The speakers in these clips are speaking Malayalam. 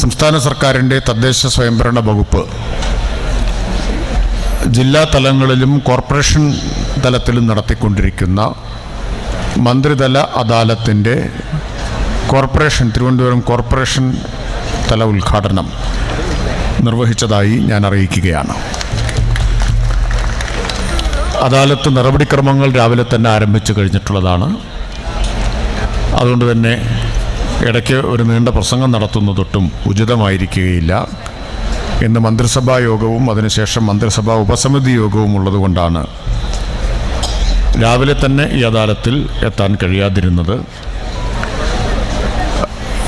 സംസ്ഥാന സർക്കാരിന്റെ തദ്ദേശ സ്വയംഭരണ വകുപ്പ്. ജില്ലാ തലങ്ങളിലും കോർപ്പറേഷൻ തലത്തിലും നടത്തിക്കൊണ്ടിരിക്കുന്ന മന്ത്രിതല അദാലത്തിന്റെ കോർപ്പറേഷൻ തിരുവനന്തപുരം കോർപ്പറേഷൻ തല ഉദ്ഘാടനം നിർവഹിച്ചതായി ഞാൻ അറിയിക്കുകയാണ്. അദാലത്ത് നടപടിക്രമങ്ങൾ രാവിലെ തന്നെ ആരംഭിച്ചു കഴിഞ്ഞിട്ടുള്ളതാണ്. അതുകൊണ്ട് തന്നെ ഇടയ്ക്ക് ഒരു നീണ്ട പ്രസംഗം നടത്തുന്നതൊട്ടും ഉചിതമായിരിക്കുകയില്ല. ഇന്ന് മന്ത്രിസഭാ യോഗവും അതിനുശേഷം മന്ത്രിസഭാ ഉപസമിതി യോഗവും ഉള്ളതുകൊണ്ടാണ് രാവിലെ തന്നെ ഈ അദാലത്തിൽ എത്താൻ കഴിയാതിരുന്നത്.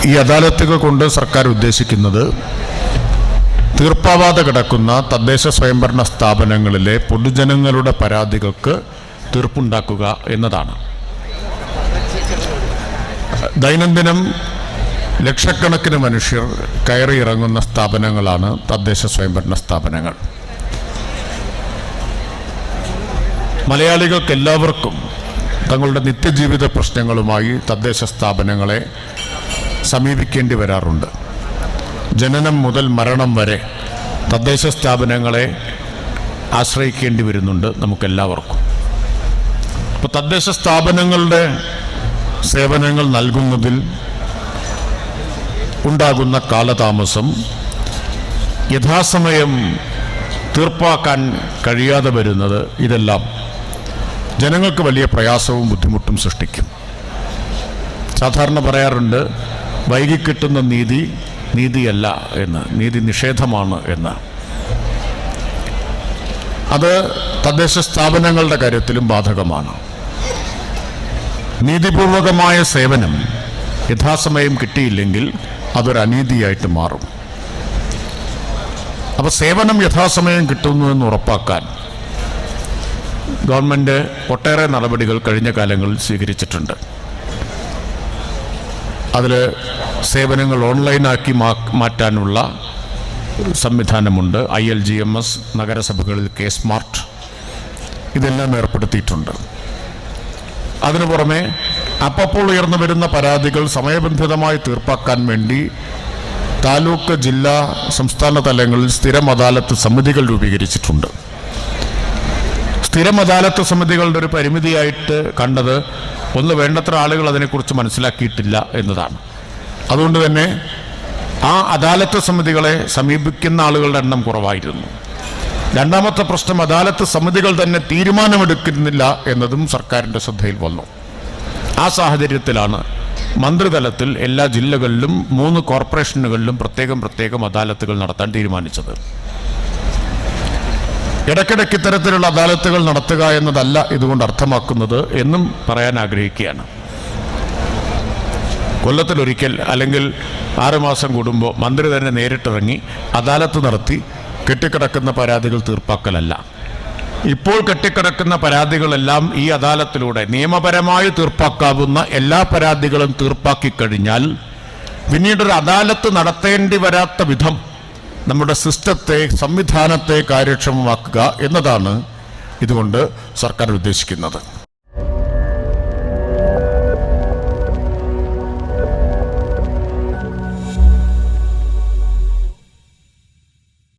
ഈ അദാലത്തുകൾ കൊണ്ട് സർക്കാർ ഉദ്ദേശിക്കുന്നത് തീർപ്പാവാതെ കിടക്കുന്ന തദ്ദേശ സ്വയംഭരണ സ്ഥാപനങ്ങളിലെ പൊതുജനങ്ങളുടെ പരാതികൾക്ക് തീർപ്പുണ്ടാക്കുക എന്നതാണ്. ദൈനംദിനം ലക്ഷക്കണക്കിന് മനുഷ്യർ കയറി ഇറങ്ങുന്ന സ്ഥാപനങ്ങളാണ് തദ്ദേശ സ്വയംഭരണ സ്ഥാപനങ്ങൾ. മലയാളികൾക്ക് എല്ലാവർക്കും തങ്ങളുടെ നിത്യജീവിത പ്രശ്നങ്ങളുമായി തദ്ദേശ സ്ഥാപനങ്ങളെ സമീപിക്കേണ്ടി വരാറുണ്ട്. ജനനം മുതൽ മരണം വരെ തദ്ദേശ സ്ഥാപനങ്ങളെ ആശ്രയിക്കേണ്ടി വരുന്നുണ്ട് നമുക്കെല്ലാവർക്കും. അപ്പോൾ തദ്ദേശ സ്ഥാപനങ്ങളുടെ സേവനങ്ങൾ നൽകുന്നതിൽ ഉണ്ടാകുന്ന കാലതാമസം യഥാസമയം തീർപ്പാക്കാൻ കഴിയാതെ വരുന്നത് ഇതെല്ലാം ജനങ്ങൾക്ക് വലിയ പ്രയാസവും ബുദ്ധിമുട്ടും സൃഷ്ടിക്കും. സാധാരണ പറയാറുണ്ട് വൈകി കിട്ടുന്ന നീതി നീതിയല്ല എന്ന് നീതി നിഷേധമാണ് എന്ന്. അത് തദ്ദേശ സ്ഥാപനങ്ങളുടെ കാര്യത്തിലും ബാധകമാണ്. നീതിപൂർവകമായ സേവനം യഥാസമയം കിട്ടിയില്ലെങ്കിൽ അതൊരു അനീതിയായിട്ട് മാറും. അപ്പോൾ സേവനം യഥാസമയം കിട്ടുന്നു എന്ന് ഉറപ്പാക്കാൻ ഗവൺമെന്റ് ഒട്ടേറെ നടപടികൾ കഴിഞ്ഞ കാലങ്ങളിൽ സ്വീകരിച്ചിട്ടുണ്ട്. അതിൽ സേവനങ്ങൾ ഓൺലൈനാക്കി മാറ്റാനുള്ള സംവിധാനമുണ്ട്. I L G M S നഗരസഭകളിൽ K smart ഇതെല്ലാം ഏർപ്പെടുത്തിയിട്ടുണ്ട്. അതിനു പുറമെ അപ്പപ്പോൾ ഉയർന്നു വരുന്ന പരാതികൾ സമയബന്ധിതമായി തീർപ്പാക്കാൻ വേണ്ടി താലൂക്ക് ജില്ലാ സംസ്ഥാന തലങ്ങളിൽ സ്ഥിരം അദാലത്ത് സമിതികൾ രൂപീകരിച്ചിട്ടുണ്ട്. സ്ഥിരം അദാലത്ത് സമിതികളുടെ ഒരു പരിമിതിയായിട്ട് കണ്ടത് ഒന്ന് വേണ്ടത്ര ആളുകൾ അതിനെക്കുറിച്ച് മനസ്സിലാക്കിയിട്ടില്ല എന്നതാണ്. അതുകൊണ്ട് തന്നെ ആ അദാലത്ത് സമിതികളെ സമീപിക്കുന്ന ആളുകളുടെ എണ്ണം കുറവായിരുന്നു. രണ്ടാമത്തെ പ്രശ്നം അദാലത്ത് സമിതികൾ തന്നെ തീരുമാനമെടുക്കുന്നില്ല എന്നതും സർക്കാരിന്റെ ശ്രദ്ധയിൽ വന്നു. ആ സാഹചര്യത്തിലാണ് മന്ത്രിതലത്തിൽ എല്ലാ ജില്ലകളിലും മൂന്ന് കോർപ്പറേഷനുകളിലും പ്രത്യേകം പ്രത്യേകം അദാലത്തുകൾ നടത്താൻ തീരുമാനിച്ചത്. ഇടയ്ക്കിടയ്ക്ക് ഇത്തരത്തിലുള്ള അദാലത്തുകൾ നടത്തുക എന്നതല്ല ഇതുകൊണ്ട് അർത്ഥമാക്കുന്നത് എന്നും പറയാൻ ആഗ്രഹിക്കുകയാണ്. കൊല്ലത്തിലൊരിക്കൽ അല്ലെങ്കിൽ ആറുമാസം കൂടുമ്പോൾ മന്ത്രി തന്നെ നേരിട്ടിറങ്ങി അദാലത്ത് നടത്തി കെട്ടിക്കിടക്കുന്ന പരാതികൾ തീർപ്പാക്കലല്ല. ഇപ്പോൾ കെട്ടിക്കിടക്കുന്ന പരാതികളെല്ലാം ഈ അദാലത്തിലൂടെ നിയമപരമായി തീർപ്പാക്കാവുന്ന എല്ലാ പരാതികളും തീർപ്പാക്കി കഴിഞ്ഞാൽ പിന്നീടൊരു അദാലത്ത് നടത്തേണ്ടി വരാത്ത വിധം നമ്മുടെ സിസ്റ്റത്തെ സംവിധാനത്തെ കാര്യക്ഷമമാക്കുക എന്നതാണ് ഇതുകൊണ്ട് സർക്കാർ ഉദ്ദേശിക്കുന്നത്.